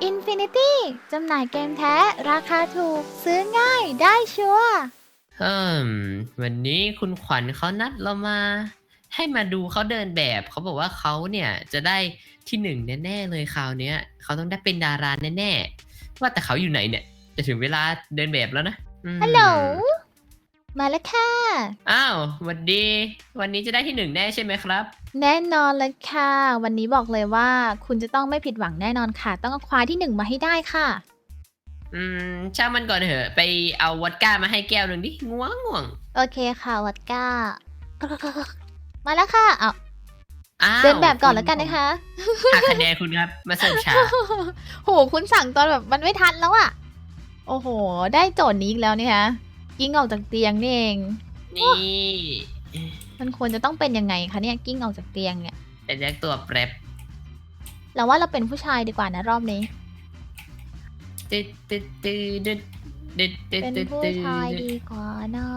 Infinity จำหน่ายเกมแท้ราคาถูก ซื้อง่ายได้ชัวร์เฮิมวันนี้คุณขวัญเขานัดเรามา ให้มาดูเขาเดินแบบ เขาบอกว่าเขาเนี่ยจะได้ที่หนึ่งแน่ๆเลยคราวเนี้ยเขาต้องได้เป็นดาราแน่ๆว่าแต่เขาอยู่ไหนเนี่ย จะถึงเวลาเดินแบบแล้วนะอืม ฮัลโหล มาแล้วค่ะ อ้าวสวัสดี วันนี้จะได้ที่หนึ่งแน่ใช่ไหมครับ แน่นอนเลยค่ะ วันนี้บอกเลยว่า คุณจะต้องไม่ผิดหวังแน่นอนค่ะ ต้องเอาคว้าที่หนึ่งมาให้ได้ค่ะ อืมช่างมันก่อนเถอะไปเอาวอดก้ามาให้แก้วหนึ่งดิง่วงง่วงโอเคค่ะวัดก้า มาแล้วค่ะเอาอ้าวเดินแบบก่อนแล้วกันนะคะหักคะแนนคุณครับ มาเสิร์ฟชาโหคุณสั่งตอนแบบมันไม่ทันแล้วอะโอ้โห ได้โจทย์นี้อีกแล้วนี่คะ กิ้งออกจากเตียงนี่เอง นี่ มันควรจะต้องเป็นยังไงคะเนี่ยกิ้งออกจากเตียงเนี่ย เป็นแยกตัวแปรบเราว่าเราเป็นผู้ชายดีกว่านะรอบนี้ ตึ๊ดตึ๊ดตึ๊ดตึ๊ดตึ๊ดตึ๊ดเป็นตึ๊ดผู้ตึ๊ดชายดีกว่านะ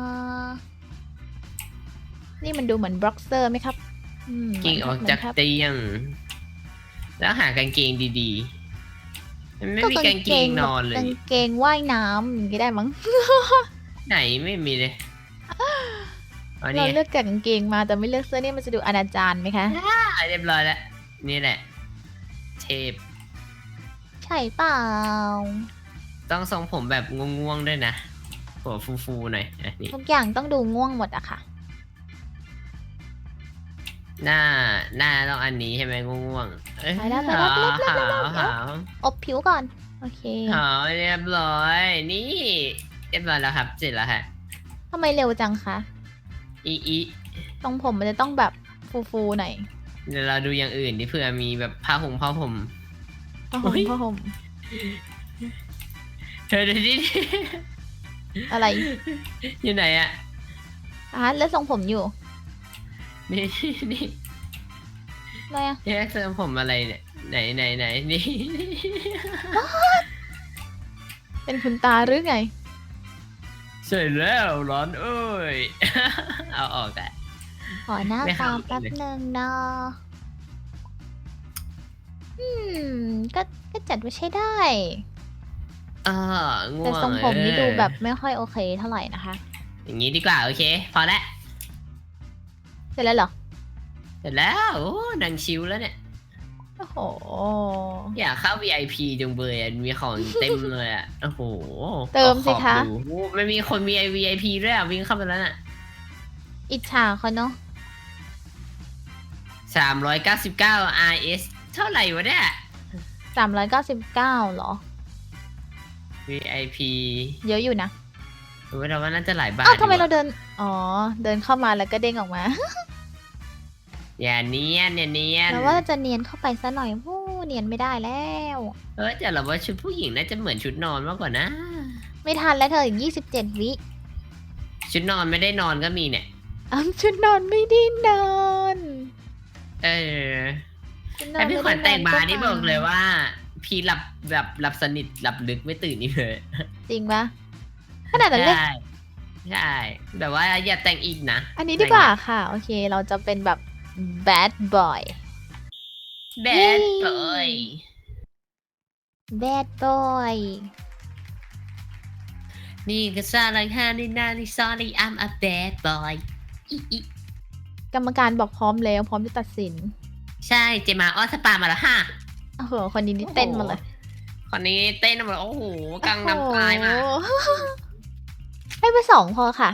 นี่มันดูเหมือนบล็อกเซอร์ไหมครับอืมกิ้งออกจากเหมืนครับ เตียง แล้วหากางเกงดีๆมันไม่มีกางเกงนอนเลย กางเกงว่ายน้ำอย่างนี้ได้มั้ง ไหนไม่มีเลยอ๋อเรานี่เลือกแต่กางเกงมาแต่ไม่เลือกเสื้อนี่มันจะดูอนาจารไหมคะอะเรียบร้อยแล้ว นี่แหละ เทปใช่เปล่า ต้องทรงผมแบบง่วงๆด้วยนะหัวฟูๆหน่อยอะนี่ทุกอย่างต้องดูง่วงหมดอะค่ะ หน้าหน้าต้องอันนี้ใช่ไหมง่วงๆเอ้ยไปแล้วไปแล้วไปแล้วไปแล้วหาวหาวอบผิวก่อน โอเค หาวเรียบร้อย นี่ เรียบร้อยแล้วครับ เสร็จแล้วฮะทำไมเร็วจังคะอีอีตรงผมมันจะต้องแบบฟูๆหน่อยเดี๋ยวเราดูอย่างอื่นดิเผื่อมีแบบผ้าห่มผ้าห่ม ผ้าอุ๊ห่มยผ้าห่มเธอดูดิ อะไรอยู่ไหนอะอะแล้วทรงผมอยู่นี่นี่อะไรอะนี่เสื้อผมอะไรเนี่ยไหนไหนไหนนี่เป็นคุณตาหรือไง ใช่แล้วร้อนเอ้ย เอาออกอะขอหน้าไม่ตาขำแป๊บเลย หนึ่งเนาะอืม ก็ก็จัดว่าใช้ได้ อ่าง่วงแต่ทรงผมนี่เออดูแบบไม่ค่อยโอเคเท่าไหร่นะคะ อย่างนี้ดีกว่า โอเค พอละเสร็จแล้วเหรอ เสร็จแล้วโอ้นังชิวแล้วเนี่ย โอ้โห อยากเข้า VIP จังเบยอะมีของเต็มเลยอะ โอ้โหเติมสิคะ ขอขอบดูโอ้มันมีคนมี VIP ด้วยอะ วิ่งเข้ามาแล้วน่ะอิจฉาเขาเนาะ399 RS เท่าไหร่วะเนี่ย สามร้อยเก้าสิบเก้าหรอ VIP เยอะอยู่นะผมว่าว่าน่าจะหลายบาทอ้าวทำไมอยู่เราอะเดิน อ๋อ เดินเข้ามาแล้วก็เด้งออกมา อย่าเนียนอย่าเนียนแล้วว่าจะเนียนเข้าไปซะหน่อยโอ้เนียนไม่ได้แล้ว เออแต่เราว่าชุดผู้หญิงน่าจะเหมือนชุดนอนมากกว่านะ ไม่ทันแล้วเธออีกยี่สิบเจ็ดวิชุดนอนไม่ได้นอนก็มีเนี่ยอ้าวชุดนอนไม่ได้นอนเออชุดนอนแต่พี่ขวัญแต่งมาไได้นี่บอกเลยว่า พี่หลับแบบหลับสนิทหลับลึกไม่ตื่นนี่เลยจริงปะขนาดนั้นเลยใช่ใช่แบบว่าอย่าแต่งอีกนะ อันนี้ดีกว่าค่ะ โอเค เราจะเป็นแบบ bad boy แบดเอ้ย bad boy นี่ก็ซาลังฮานินานิซอรี่ I'm a bad boy อีอีกรรมการบอกพร้อมแล้วพร้อมจะตัดสิน ใช่เจมาออสปามาแล้วฮะโอ้โหคนนี้นี่เต้นมาเลย คนนี้เต้นมาโอ้โหกังนำตายมาโอ้โหให้ไปสองพอค่ะ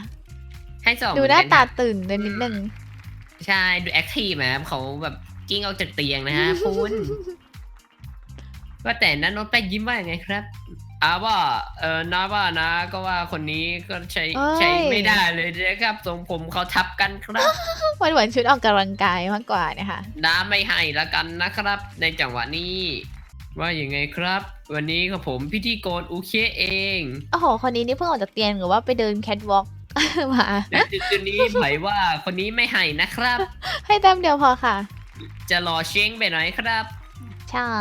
ให้สองดูหน้าเหมือนตากันตื่นเลยนิดนึง ใช่ดูแอคทีฟนะครับเขาแบบกิ้งออกจากเตียงนะฮะคุณว่าแต่นั้นน้องแป้งยิ้มว่าอย่างไงครับอาว่าเออน้าว่านะ ก็ว่าคนนี้ก็ใช้เอ้ย ใช้ไม่ได้เลยนะครับทรงผมเขาทับกันครับมันเหมือนชุดออกกำลังกายมากกว่านะคะน้าไม่ให้ละกันนะครับ ในจังหวะนี้ ว่าอย่างไงครับ วันนี้กับผมพิธีกรอุเคเอง โอ้โห คนนี้นี่เพิ่งออกจากเตียงหรือว่าไปเดินแคทวอล์ก มาในจุดๆนี้หมายว่าคนนี้ไม่ให้นะครับ ให้แต้มเดียวพอค่ะ จะรอเช้งไปหน่อยครับ ใช่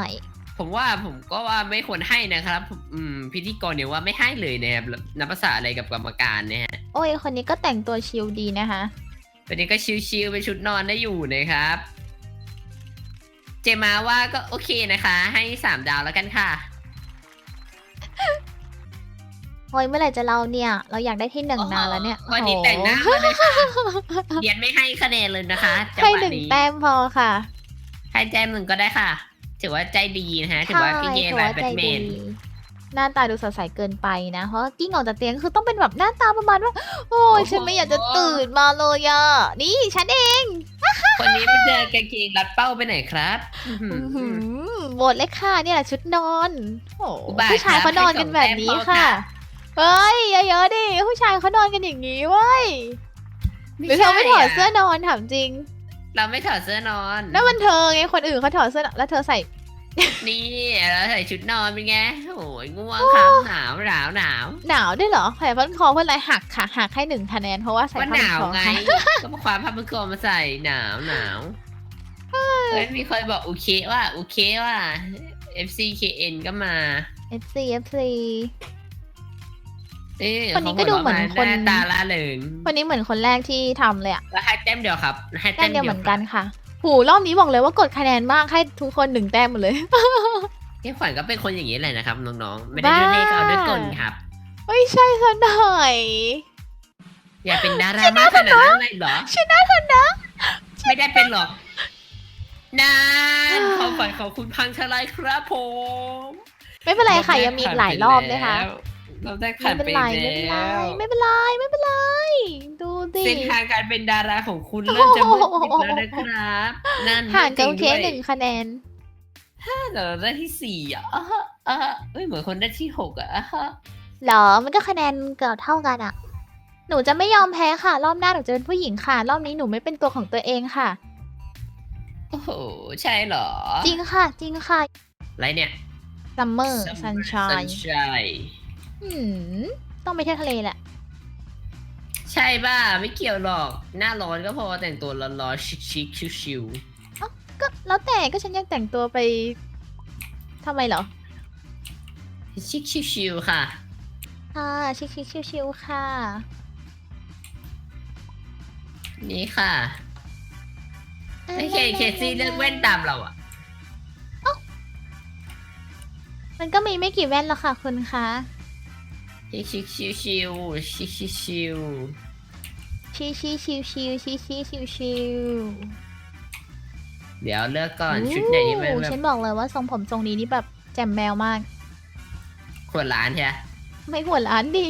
ผมว่าผมก็ว่าไม่ควรให้นะครับอืมพิธีกรเนี่ยว่าไม่ให้เลยนะครับนับภาษาอะไรกับกรรมการเนี่ยฮะโอ้ยคนนี้ก็แต่งตัวชิลดีนะคะวันนี้ก็ชิลๆเป็นชุดนอนได้อยู่นะครับ เจมาว่าก็โอเคนะคะ ให้สามดาวแล้วกันค่ะ โอ้ยเมื่อไหร่จะเราเนี่ย เราอยากได้ที่หนึ่งนานแล้วเนี่ยวันนี้โอ้โแต่งหน้ามาเลยค่ะเดียนไม่ให้คะแนนเลยนะคะจังให้หวะหนึ่งนี้แต้มพอค่ะให้แต้มหนึ่งก็ได้ค่ะ ถือว่าใจดีนะฮะ ถือว่าพี่เย่ถืแบบว่าแบใจทแมดีนหน้าตาดูสดใสเกินไปนะ เพราะว่ากิ้งออกจากเตียงคือต้องเป็นแบบหน้าตาประมาณว่า โอ้ยฉันไม่อยากจะตื่นมาเลยอะนี่ฉันเองคนนี้มันเจอกางเกงรัดเป้าไปไหนครับอื้อหือ อื้อหือหมดเลยค่ะเนี่ยชุดนอนโอ้โหอุบาทผู้ชายเขานอนกันแบบนี้ค่ะ เฮ้ยเยอะๆดิผู้ชายเขานอนกันอย่างนี้เว้ยหรือเธอไม่ถอดเสื้อนอนถามจริง เราไม่ถอดเสื้อนอนนั่นมันเธอไงคนอื่นเขาถอดเสื้อนอนแล้วเธอใส่ นี่เราใส่ชุดนอนเป็นไงโอ้ยง่วงครับหนาวหนาวหนาวหนาวด้วยเหรอแผลพันคอเพื่อนอะไรหักค่ะหักให้หนึ่งคะแนนเพราะว่าใส่ว่าผ้าหพันนาวคอไงค่ะก็มาความผ้าพันคอมาใส่หนาวหนาวเฮ้ยมีคนบอกโอเคว่าโอเคว่า FCKN ก็มา FC FC เอ้ยคนนี้ก็ดูเหมือนคนหน้าตาละเหลิงคนนี้เหมือนคนแรกที่ทำเลยอะแล้วให้แต้มเดียวครับ ให้แต้แต้มมเดีเดียยววเหมือนกันค่ะหูรอบนี้บอกเลยว่ากดคะแนนมากให้ทุกคนหนึ่งแต้มหมดเลยพี่ขวัญก็เป็นคนอย่างนี้แหละนะครับน้องๆ ไม่ได้ด้วยเลขเอาด้วยกลครับไม่ใช่ซะหน่อย อย่าเป็นดารามากขนาดนั้นเลยเหรอชนะเถอะนะ ไม่ได้เป็นหรอกนานความฝันของคุณพังทลายครับผมไม่เป็นไรค่ะยังมีอีกหลายรอบเลยค่ะ เราได้ไม่ผ่านเป็นไปไรแล้ไม่เป็นไรวไม่เป็นไรไม่เป็นไร ดูดิ เส้นทางการเป็นดาราของคุณเริ่มจะมืดมิดแล้วนะครับ นั่นห่างกับจริเคด้วยสหนึ่งคะแนน แต่เราได้ที่สี่อะอะฮะอะฮะเอ้ยเหมือนคนได้ที่หกอะอะฮะเหรอ มันก็คะแนนเกือบเท่ากันอะหนูจะไม่ยอมแพ้ค่ะ รอบหน้าหนูจะเป็นผู้หญิงค่ะ รอบนี้หนูไม่เป็นตัวของตัวเองค่ะ โอ้โหใช่เหรอจริงค่ะ จริงค่ะ อะไรเนี่ย summer sunshine sunshine อืมต้องไปเที่ยวทะเลแหละ ใช่ป่ะ ไม่เกี่ยวหรอก หน้าร้อนก็พอแต่งตัวร้อนๆชิคๆชิวก็แล้วแต่ก็ฉันยังแต่งตัวไปทำไมเหรอๆชิคๆชิวๆค่ะ ค่ะชิคชิคชิวชิวๆค่ะ นี่ค่ะไอ้เคเคซี่เลือกแว่นตามเราอะ มันก็มีไม่กี่แว่นหรอกค่ะคุณคะ ชิคๆชิวๆชิคๆชิวชิชิชิวชิวชิชิชิวชิวๆเดี๋ยวเลือกก่อนชุดไหนที่มันโอ้แบฉับนบอกเลยว่าทรงผมทรงนี้นี่แบบแจ่มแมวมาก ขวดล้านใช่ไหมไม่หัวล้านดิ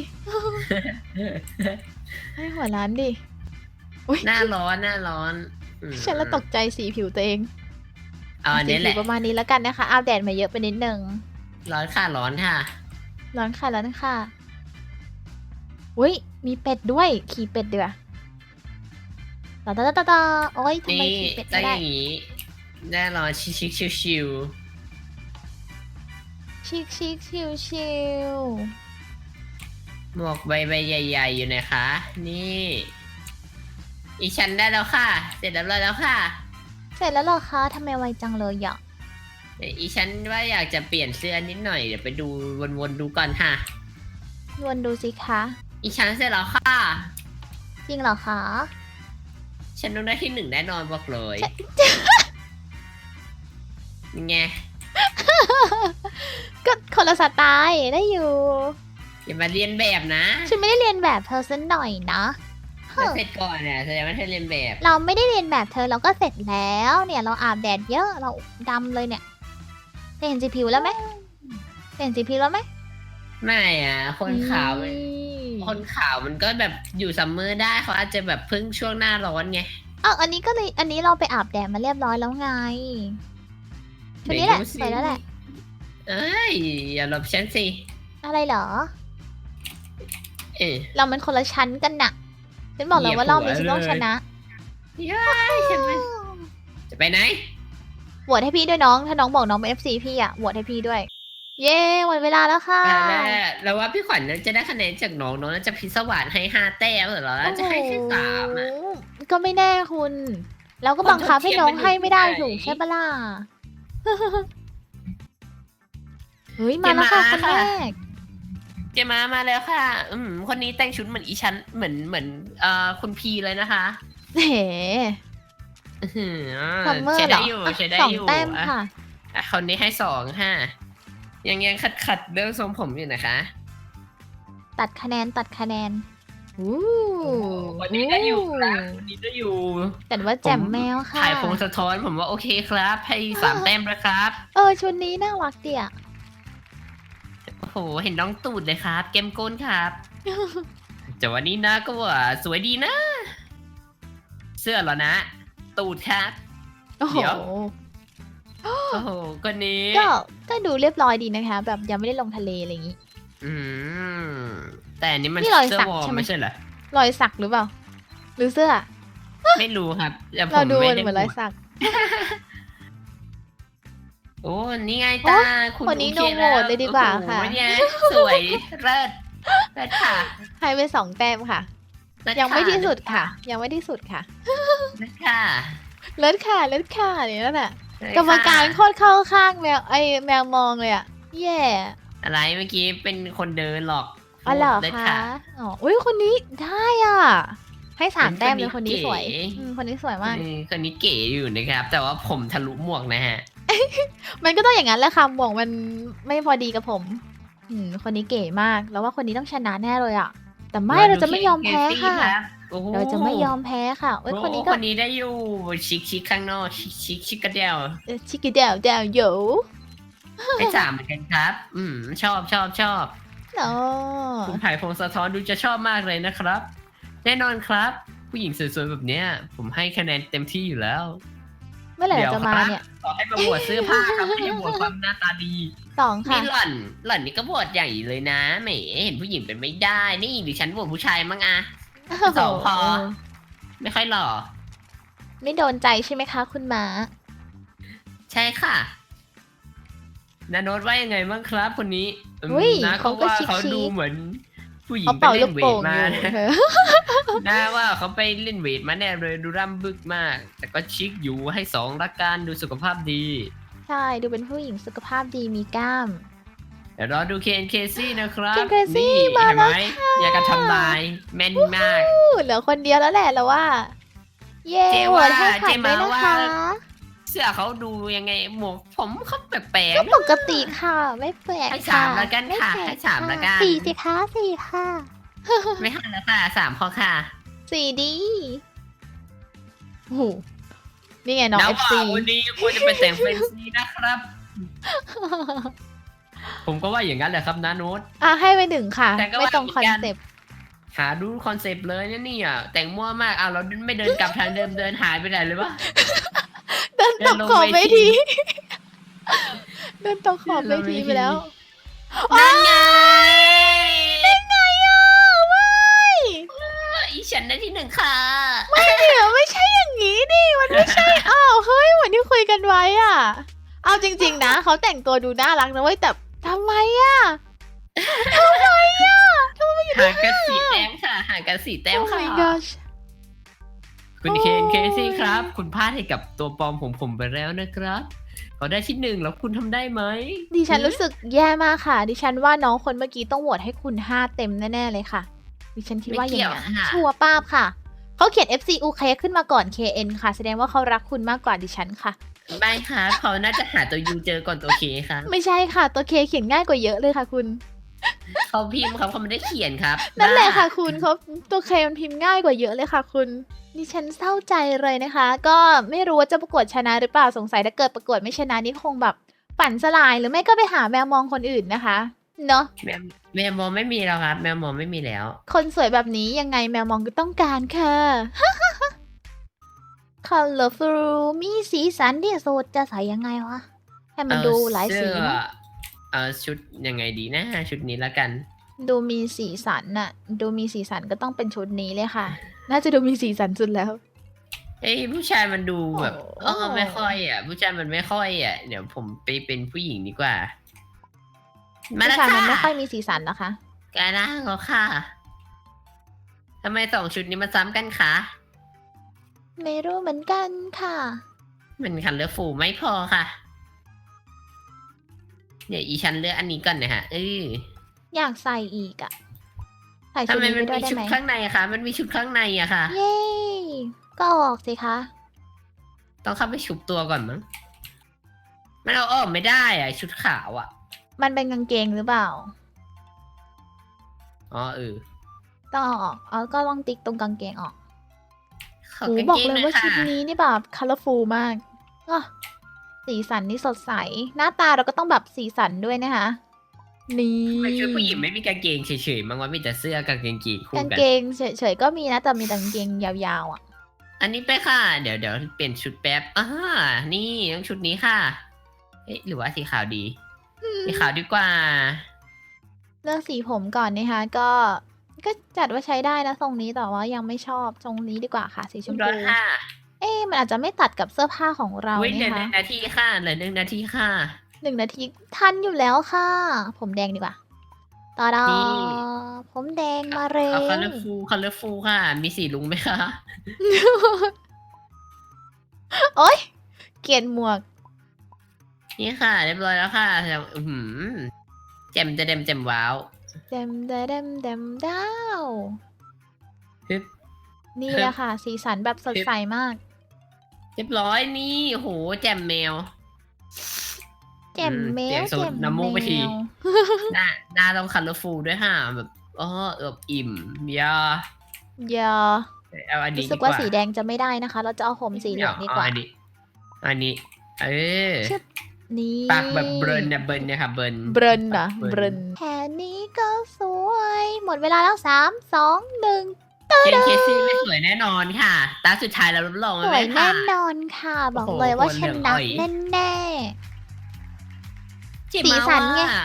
ไม่หัวล้านดิอุ๊ยหน้าร้อนหน้าร้อนอืมฉันละตกใจสีผิวตัวเองเอาอันสีนี้แหผิละวประมาณนี้แล้วกันนะคะอาบแดดมาเยอะไปนิดนึง ร้อนค่ะร้อนค่ะ ร้อนค่ะร้อนค่ะ อุ้ยมีเป็ดด้วย ขี่เป็ดเดือตาตาตาตาตาโอ้ยทำไมนี่ขี่เป็ดก็ไม่อได้ย่างนี้แน่นอนชิคๆชิวชิคชิคชิวชิวๆหมวกใบใบใหญ่ ๆ อยู่นะคะ นี่ อีฉันได้แล้วค่ะ เสร็จแล้วแล้วค่ะเสร็จแล้วเหรอคะทำไมไวจังเลยอะแต่อีฉันว่าอยากจะเปลี่ยนเสื้อนิดหน่อย เดี๋ยวไปดูวนๆดูก่อนค่ะวนดูสิคะ อีฉันเสร็จแล้วค่ะ จริงเหรอคะฉันต้องได้ที่หนึ่งแน่นอนบอกเลยไงก็คนละสไตล์ได้อยู่ อย่ามาเรียนแบบนะฉันไม่ได้เรียนแบบเธอสักหน่อยนะเธอเสร็จก่อนเนี่ยแสดงว่าเธอเรียนแบบ เราไม่ได้เรียนแบบเธอเราก็เสร็จแล้วเนี่ยเราอาบแดดเยอะเราดำเลยเนี่ยเธอเห็นสีผิวแล้วไหมเธอเห็นสีผิวแล้วไหมไม่อะ คนขาวมันนี่ คนขาวมันก็แบบอยู่ซัมเมอร์ได้เขาอาจจะแบบเพิ่งช่วงหน้าร้อนไงอ้าวอันนี้ก็เลยอันนี้เราไปอาบแดดมาเรียบร้อยแล้วไงชุดนี้แหละไหนดูสิสวยแล้วแหละเอ้ยอย่าหลบฉันสิอะไรเหรอ เอ้ยเรามันคนละชั้นกันน่ะฉันบอกแล้วว่าเหยีรยอบบหัวนี้ฉันต้องเลยชนะย้ายฉันไม่จะไปไหน โหวตให้พี่ด้วยน้อง ถ้าน้องบอกน้องเป็น FC พี่อะโหวตให้พี่ด้วย เย้หมดเวลาแล้วค่ะแล้วแล้วว่าพี่ขวัญจะได้คะแนนจากน้องน้องน่าจะพิศวาสให้ห้าแต้มเหรอแล้วจะให้แค่สามอะโอ้โหก็ไม่แน่คุณ เราก็บังคับให้น้องให้ไม่ได้ถูกใช่ปะล่ะ เฮ้ย มาแล้วค่ะคนแรก เจมามาแล้วค่ะ อืมคนนี้แต่งชุดเหมือนอีชั้นเหมือนเหมือนเอ่อคุณพีเลยนะคะเฮ้อื้อหือซัมเมอใช้ร์เหรได้ออยู่อะใช้ได้สองอยู่แต้มอะค่ะ อะคนนี้ให้สองค่ะ ยังยังขัดขัดๆเรื่องทรงผมอยู่นะคะ ตัดคะแนนตัดคะแนนอู้วันนี้ได้อยู่ครับวันนี้ได้อยู่แต่ว่าแจ่มแมวค่ะถ่ายพงสะท้อนผมว่าโอเคครับ ให้สามแต้มนะครับ เออชุดนี้น่ารักเดียโอ้โหเห็นน้องตูดเลยครับ เกมโกนครับแต่วันนี้นะก็ว่าสวยดีนะ เสื้อเหรอนะ ตูดครับโอ้โหเดี๋ยว โอ้โหคนนี้ ก็ก็ดูเรียบร้อยดีนะคะ แบบยังไม่ได้ลงทะเลอะไรอย่างนี้ อืม แต่อันนี้มันนี่รอยเสื้สัอกวอร์ใช่ไหม ไม่ใช่เหรอ รอยสักหรือเปล่า หรือเสื้อ ไม่รู้ครับแต่ผเรามดูไม่มันได้เหมือนรอยสัก โอ้ นี่ไงโอ้ตาคุณคนนี้โอเคโนโหวตเลยดีกว่าโอ้โหค่ะ เนี่ยสวย เลิศเลิศค่ะให้ไปสองแต้มค่ะ เลิศยังไม่ค่ะที่สุดค่ะ ยังไม่ที่สุดค่ะ เลิศค่ะ เลิศค่ะ เลิศค่ะเนี่ยนั่นแหละเลิศ กรรมการค่ะโคตรเข้าข้างแมวไอแมวมองเลยอะแย่ อะไรเมื่อกี้เป็นคนเดินหรอกอ๋อเหรอลิศคะอ๋ออุ้ยคนนี้ได้อะ ให้สามเป็นแต้มเลยคคนนนี้นี้สวยเก๋อืมคนนี้สวยมากเออคนนี้เก๋อยู่นะครับ แต่ว่าผมทะลุหมวกนะฮะ มันก็ต้องอย่างนั้นแหละค่ะหมวกมันไม่พอดีกับผม อืมคนนี้เก๋มาก แล้วว่าคนนี้ต้องชนะแน่เลยอะ แต่ไม่เราจะไม่ยอมแพ้ค่ะโอ้โหเราจะไม่ยอมแพ้ค่ะเอ้ยโอ้คนนี้คก็นนี้ได้อยู่ชิคชิคข้างนอกชิคชิคชิคกระเดียวเอ่อชิคกี้เดวเดวโยได้สามเหมือนกันครับ อืมชอบชอบชอบโอ้คุณไผ่พงศธรดูจะชอบมากเลยนะครับ แน่นอนครับ ผู้หญิงสวยๆแบบเนี้ย ผมให้คะแนนเต็มที่อยู่แล้วเมื่อไหร่เดี๋ยวเราจะมาเนี่ยขอให้ประบวดเสื้อผ้าครับไม่ใช่บวดความหน้าตาดี สองค่ะ นี่หล่อน หล่อนนี่ก็บวดใหญ่เลยนะแหมเห็นผู้หญิงเป็นไม่ได้ นี่ดิฉันบวดผู้ชายมั้งอะ สองพอ ไม่ค่อยหล่อ ไม่โดนใจใช่ไหมคะ คุณหมาใช่ค่ะนาโนตว่ายังไงบ้างครับคนนี้อืมอุ้ยนะเขาเขาก็ว่าชิคๆเขาดูเหมือน ผู้หญิงเขาไปเป่าเล่ลูนกเวโป่ทงมาอยู่นะเธอน่าว่าเขาไปเล่นเวทมาแน่เลยดูร่ำบึกมาก แต่ก็ชิคอยู่ให้สองละกันดูสุขภาพดี ใช่ ดูเป็นผู้หญิงสุขภาพดีมีกล้าม เดี๋ยวรอดูเคนเคซี่นะครับ Ken Casey นี่มาเห็นแล้วไหมอยากจะทำลายแม่นมาก อู้เหลือคนเดียวแล้วแหละแล้วว่า เย้เจโหวว่าตให้ผ่าเจนไปมานะว่า คะเสื้อเขาดูยังไงหมวกผมเขาแปลก ก็ๆปกติค่ะ ไม่แปลกให้ค่ะสามละกันค่ะไแปลให้สามละกัน สี่สิคะสี่ค่ะไม่หันแล้วค่ะสามข้อค่ะสี่ดีโอ้โหนี่ไงน้องแล้วเอฟว่าซีวันนี้ควรจะไปแต่งเฟรนซีนะครับ ผมก็ว่าอย่างนั้นแหละครับนะโน้ต อะให้ไปหนึ่งค่ะ แต่ก็ไม่ตรงว่าคอนเหมือนกันเซปต์หาดูคอนเซปต์เลยนะเนี่ยแต่งมั่วมากอ้าวเราไม่เดินกลับทางเดิมเดินหายไปไหนเลยวะ เดินตกขอบเวทีเดินตกขอบเวทีไปแล้ว นั่นไงไงอะไม่อีฉันได้ที่หนึ่งค่ะ เดี๋ยวไม่ใช่อย่างนี้ดิมันไม่ใช่อ้าวเฮ้ยเหมือนที่คุยกันไว้อะ เอาจริง ๆ นะเขาแต่งตัวดูน่ารักนะเว้ยแต่ ทำไมอะห่างกันสี่แต้มค่ะห่างกันสี่แต้ม Oh ค่ะ my gosh คุณเคนโอ้ยเคซี่ครับ คุณพลาดให้กับตัวปลอมของผมไปแล้วนะครับเขาได้ที่หนึ่งแล้วคุณทำได้ไหมดิฉันรู้สึกแย่มากค่ะ ดิฉันว่าน้องคนเมื่อกี้ต้องโหวตให้คุณห้าเต็มแน่ๆเลยค่ะ ดิฉันคิดว่าอย่างนั้นไม่เกี่ยวค่ะชัวร์ป้าบค่ะ เขาเขียน FC UK ขึ้นมาก่อน KN ค่ะ แสดงว่าเขารักคุณมากกว่าดิฉันค่ะ ไม่ค่ะเขาน่าจะหาตัวยูเจอก่อนตัวเคค่ะไม่ใช่ค่ะ ตัว K เขียนง่ายกว่าเยอะเลยค่ะคุณ เขาพิมพ์ครับเขาไม่ได้เขียนครับนั่นแหละค่ะบ้าคุณเขาตัว K มันพิมพ์ง่ายกว่าเยอะเลยค่ะ คุณดิฉันเศร้าใจเลยนะคะ ก็ไม่รู้ว่าจะประกวดชนะหรือเปล่าสงสัยถ้าเกิดประกวดไม่ชนะนี่คงแบบปั่นสลายหรือไม่ก็ไปหาแมวมองคนอื่นนะคะเนาะแมวแมวมองไม่มีแล้วครับ แมวมองไม่มีแล้ว คนสวยแบบนี้ยังไงแมวมองก็ต้องการค่ะ colorful มีสีสันที่สุดจะใส่ยังไงวะ ให้มันดูหลายสีเสื้อมั้ยเออชุดยังไงดีนะ ชุดนี้ละกัน ดูมีสีสันน่ะ ดูมีสีสันก็ต้องเป็นชุดนี้เลยค่ะ น่าจะดูมีสีสันสุดแล้ว เอ้ยผู้ชายมันดูแบบโอ้เออไม่ค่อยอะ ผู้ชายมันไม่ค่อยอะ เดี๋ยวผมไปเป็นผู้หญิงดีกว่ามาผู้แล้วชายมันไม่ค่ะค่อยมีสีสันนะคะกานะเขาค่ะทำไมสองชุดนี้มาซ้ำกันคะ ไม่รู้เหมือนกันค่ะ มันคันเลือกฟูไม่พอค่ะ เดี๋ยวอีฉันเลือกอันนี้ก่อนนะฮะเอออยากใส่อีกอะใส่ทำชุดไมนี้มัไปนด้วยมีได้ชุดไหมข้างในอะคะ มันมีชุดข้างในอะค่ะ เย้ ก็ออกสิคะ ต้องเข้าไปชุบตัวก่อนมั้ง มันเอาออกไม่ได้อะชุดขาวอะมันเป็นกางเกงหรือเปล่า อ๋อเออ ต้องเอาออก เอาก็ลองติ๊กตรงกางเกงออก ขอโอ้กางบอกเกงเลยหน่อว่ายชุค่ะดนี้นี่แบบคัลเลอร์ฟูลมากอะสีสันนี่สดใส หน้าตาเราก็ต้องแบบสีสันด้วยนะคะนี่ทำไม่ชุดผู้หญิงไม่มีกางเกงเฉยๆมั้งว่ามีแต่เสื้อกับกางเกงคู่กางกันเกงเฉยๆก็มีนะแต่มีแต่กางเกงยาวๆอะ อันนี้ไปค่ะ เดี๋ยวเดี๋ยวเปลี่ยนชุดแป๊บอ่านี่ต้องชุดนี้ค่ะเอ๊ะหรือว่าสีขาวดีสีขาวดีกว่า เลือกสีผมก่อนนะคะก็ ก็จัดว่าใช้ได้นะทรงนี้แต่ว่ายังไม่ชอบทรงนี้ดีกว่าค่ะ สีชมร้อพูยค่ะเอ๊ะมันอาจจะไม่ตัดกับเสื้อผ้าของเราอุ้ยเหลือนะหนึ่คะงนาทีค่ะเหลือหนึ่งนาทีค่ะ หนึ่งนาทีทันอยู่แล้วค่ะ ผมแดงดีกว่าตาดานี่ ผมแดงมาเร็เอาว คัลเลอร์ฟูลคัลเลอร์ฟูลค่ะ มีสีลุงไหมคะโอ๊ย เกลียดหมวก นี่ค่ะ เรียบร้อยแล้วค่ะแต่อื้อหือแจ่มจะเด็มแจ่มว้าว เดมเดมเดมเดมดาวฮึบนี่แหละค่ะ สีสันแบบสดใสมาก เรียบร้อยนี่โหแจ่มแมว แจ่มแมเสียวงสูดแจ่มน้ำมูกไปทีแมวหน้าหน้าต้องคัลเลอร์ฟูลด้วยค่ะแบบอ๋อเอิบอิ่มยาอย่าเอาอันนี้รู้สึดีกกว่าว่าสีแดงจะไม่ได้นะคะ เราจะเอาผมสีเหลืองดีกว่าเอันนี้ อันนี้ เออชึบ นี่ปากแบบเบิร์นเนี่ยเบิร์นเนี่ยค่ะเบิร์นเบรนนะปากเบรนแค่นี้ก็สวย หมดเวลาแล้วสามสองหนึ่งเคนเคซี่ไม่สวยแน่นอนค่ะ ตาสุดท้ายเรารับรองสไว้วไหมยค่ะแน่นอนค่ะ บอกโอ้โหเลยว่าคนชเหลืองนะอ่อยแน่จิบสีมาสันไงว่า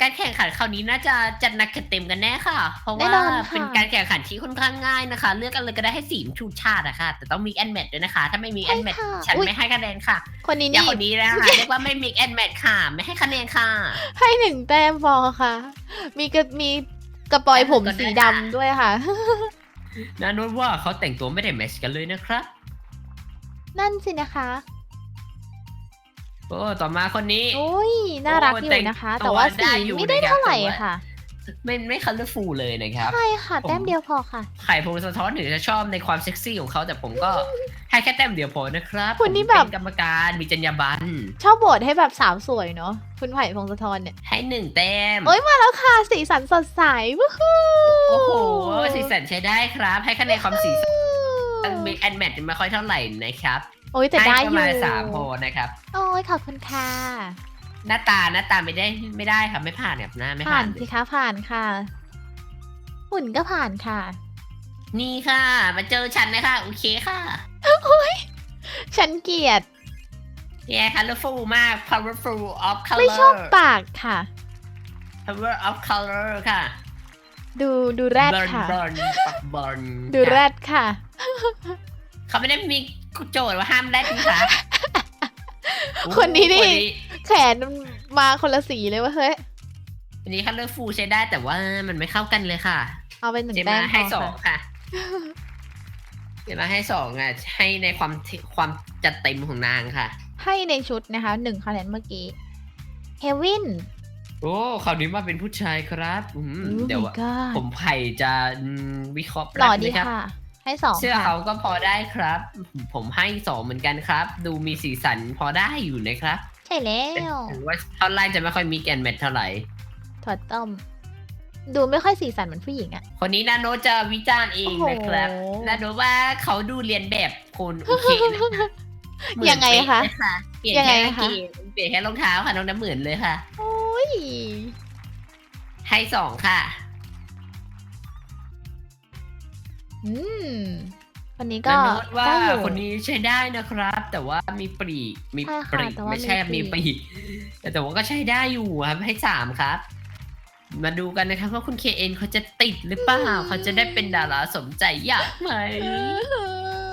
การแข่งขันคราวนี้น่าจะจัดหนักจัดเต็มกันแน่ค่ะ เพราะแน่ว่านอนค่ะ เป็นการแข่งขันที่ค่อนข้างง่ายนะคะ เลือกกันเลยก็ได้ให้สีมชูชาติอะค่ะ แต่ต้องมีแอนแมทด้วยนะคะ ถ้าไม่มีแอนแมทค่ะฉันอุ๊ยไม่ให้คะแนนค่ะๆคนนี้อย่านี่คนนี้นะคะ เรียกว่าไม่มีแอนแมทค่ะ ไม่ให้คะแนนค่ะ ให้หนึ่งแต้มพอค่ะ มีกระมีกระปอยผมแต้มก็ได้สีค่ะดำด้วยค่ะ นาโนตว่าเขาแต่งตัวไม่ได้แมทชกันเลยนะครับ นั่นสินะคะ โอ้ต่อมาคนนี้ อุ้ยน่ารักอโอ้แต่ยู่งนะคะตัวแต่ว่าได้สีอยู่ไม่ได้นะครับเท่าไหร่แต่ว่าค่ะ ไม่ไม่คัลเลอร์ฟูลเลยนะครับ ใช่ค่ะผมแต้มเดียวพอค่ะ ไข่พงสะท้อนถึงจะชอบในความเซ็กซี่ของเขาแต่ผมก็ให้แค่แต้มเดียวพอนะครับคุณนี่ผมแบบเป็นกรรมการมีจรรยาบรรณชอบโบทให้แบบสาวสวยเนาะคุณไผ่พงศธรเนี่ยให้หนึ่งแต้มโอ้ยมาแล้วค่ะสีสันสดใสวู้ฮู้โอ้โหสีสันใช้ได้ครับ ให้คะแนนความสีสันมีแอนแมทไม่ค่อยเท่าไหร่นะครับ โอ้ยแต่ได้ให้อประยู่มาณสามพอนะครับ โอ้ยขอบคุณค่ะหน้าตาหน้าตาไม่ได้ไม่ได้ครับไม่ผ่านครับหน้าไม่ผ่าผ่านนเลสิยคะผ่านค่ะ หุ่นก็ผ่านค่ะ นี่ค่ะ มาเจอฉันนะคะโอเคค่ะฉันเกลียดเนี่ย colorful มาก powerful of color ไม่ชอบปากค่ะ power of color ค่ะ ดูดูแรด burn ค่ะ burn ปัก burn ดูแรดค่ะ เขาไม่ได้มี โจทย์ว่าห้ามแรดนะคะคนนี้นี่คนนี้แขนมันมาคนละสีเลยว่าเฮ้ยคนนี้ colorful ใช้ได้แต่ว่ามันไม่เข้ากันเลยค่ะ เอาเป็นหนึ่งเจแต้มามให้พสอองค่ะค่ะ เจมาให้สองอะ ให้ในความที่ความจัดเต็มของนางค่ะ ให้ในชุดนะคะหนึ่งคะแนนเมื่อกี้เฮวินโอ้คราวนี้มาเป็นผู้ชายครับอืมเดี๋ยวโอ้ my god ผมไผ่จะอืมวิเคราะห์หล่อแป๊บดีนะครับ ค่ะ ให้สองเสื้อค่ะ เขาก็พอได้ครับ ผมให้สองเหมือนกันครับ ดูมีสีสันพอได้อยู่นะครับใช่แล้วถึงว่าท่อนล่างจะไม่ค่อยมีแกนแมทเท่าไหร่ ถั่วต้ม ดูไม่ค่อยสีสันเหมือนผู้หญิงอะ คนนี้นาโนจะวิจารณ์เองนะครับโอ้โห นาโนว่าเขาดูเรียนแบบคนโอเคนะคะเหมือนยังไงคะ เป๊เลยค่ะเปลี่ยนยังไงแค่กางคะ เกงเปลี่ยนแค่รองเท้าค่ะน้องน้ำเหมือนเลยค่ะโอ้ยให้สองค่ะ อืมคนนี้ก็นาโนว่าได้อยู่ คนนี้ใช้ได้นะครับ แต่ว่ามีปรีกมีใช่ปค่ะรีกแต่ว่าไม่ใช่มีมีปปรี รีกกแต่แต่ว่าก็ใช้ได้อยู่ครับให้สามครับ มาดูกันนะครับว่าคุณเคเอ็นเขาจะติดหรือเปล่าเขาจะได้เป็นดาราสมใจอยากไหมเอ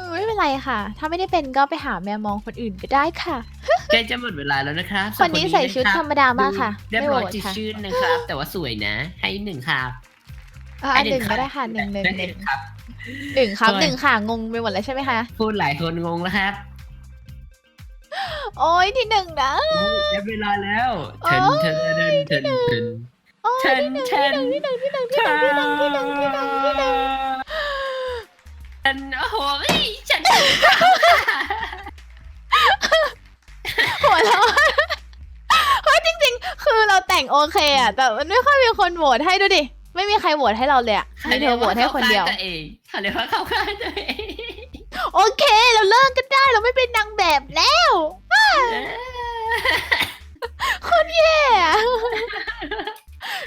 อไม่เป็นไรค่ะ ถ้าไม่ได้เป็นก็ไปหาแมวมองคนอื่นก็ได้ค่ะ ใกล้จะหมดเวลาแล้วนะครับคนนี้ใส่ชุดธรรมดามากค่ะ เรียบไม่โหร้วอยตจิตค่ะชื่นนะครับ แต่ว่าสวยนะ ให้หนึ่งครับ อะให้อันหนึ่งคก็รับได้ค่ะหนึ่งหนึ่งหนึ่งครับ หนึ่งครับสวยหนึ่งค่ะงงไปหมดแล้วใช่ไหมคะ พูดหลายคนงงแล้วครับ โอ้ยที่หนึ่งนะโอ้ได้เวลาแล้วเทนเทนเทนเทนเทนโอ้ยเทนเทนที่หนึ่งที่หนึ่งที่หนึ่งที่หนึ่งที่หนึ่งที่หนึ่งที่หนึ่งเทนโอ้โหฉันหัวเราะเฮ้ยจริง ๆ คือเราแต่งโอเคอะแต่มันไม่ค่อยมีคนโหวตให้ดูดิ ไม่มีใครโหวตให้เราเลยอะมีเธอโหวตให้คนเดียว ขารีกาตัวเองเขาเรียกว่าเข้าข้างตัวเองโอเค เราเลิกกันได้เราไม่เป็นนางแบบแล้วคนแย่อะ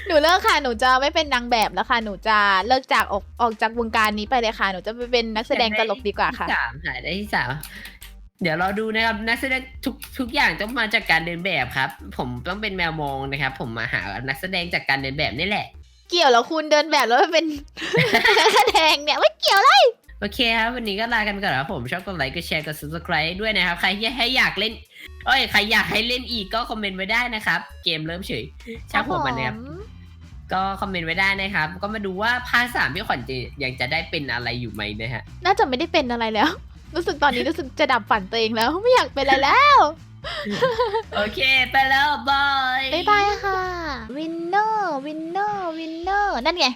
หนูเลิกค่ะหนูจะไม่เป็นนางแบบแล้วค่ะหนูจะเลิกจากออกออกจากวงการนี้ไปเลยค่ะหนูจะไปเป็นนักแสดงตลกดีกว่าค่ะ ที่สามหายได้ที่สามเดี๋ยวเราดูนะครับนักแสดงทุกทุกอย่างต้องมาจากการเดินแบบครับ ผมต้องเป็นแมวมองนะครับ ผมมาหานักแสดงจากการเดินแบบนี่แหละ เกี่ยวแล้วคุณเดินแบบแล้วไปเป็นนักแสดงเนี่ยไม่เกี่ยวเลย โอเคครับ วันนี้ก็ลากันก่อนครับผมชอบกดไลค์กดแชร์กด subscribe ด้วยนะครับ ใครที่ให้อยากเล่นเอ้ยใครอยากให้เล่นอีกก็คอมเมนต์ไว้ได้นะครับ เกมเริ่มเฉยช่างผมมันนะครับก็คอมเมนต์ไว้ได้นะครับ ก็มาดูว่าภาคสามพี่ขวัญจะยังจะได้เป็นอะไรอยู่ไหมนะฮะ น่าจะไม่ได้เป็นอะไรแล้ว รู้สึกตอนนี้รู้สึกจะดับฝันตัวเองแล้วไม่อยากเป็นอะไรแล้ว โอเค ไปแล้วบายบ๊ายบายค่ะวินเนอร์วินเนอร์วินเนอร์นั่นไง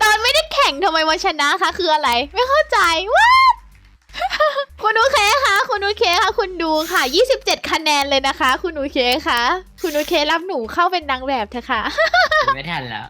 ตอนไม่ได้แข่งทำไมวันชนะคะคืออะไร ไม่เข้าใจว้าคุณอูเคคะคุณอูเคคะคุณดูค่ะ 27 คะแนนเลยนะคะ คุณอูเคคะคุณอูเครับหนูเข้าเป็นนางแบบเถอะค่ะ ไม่ทันแล้ว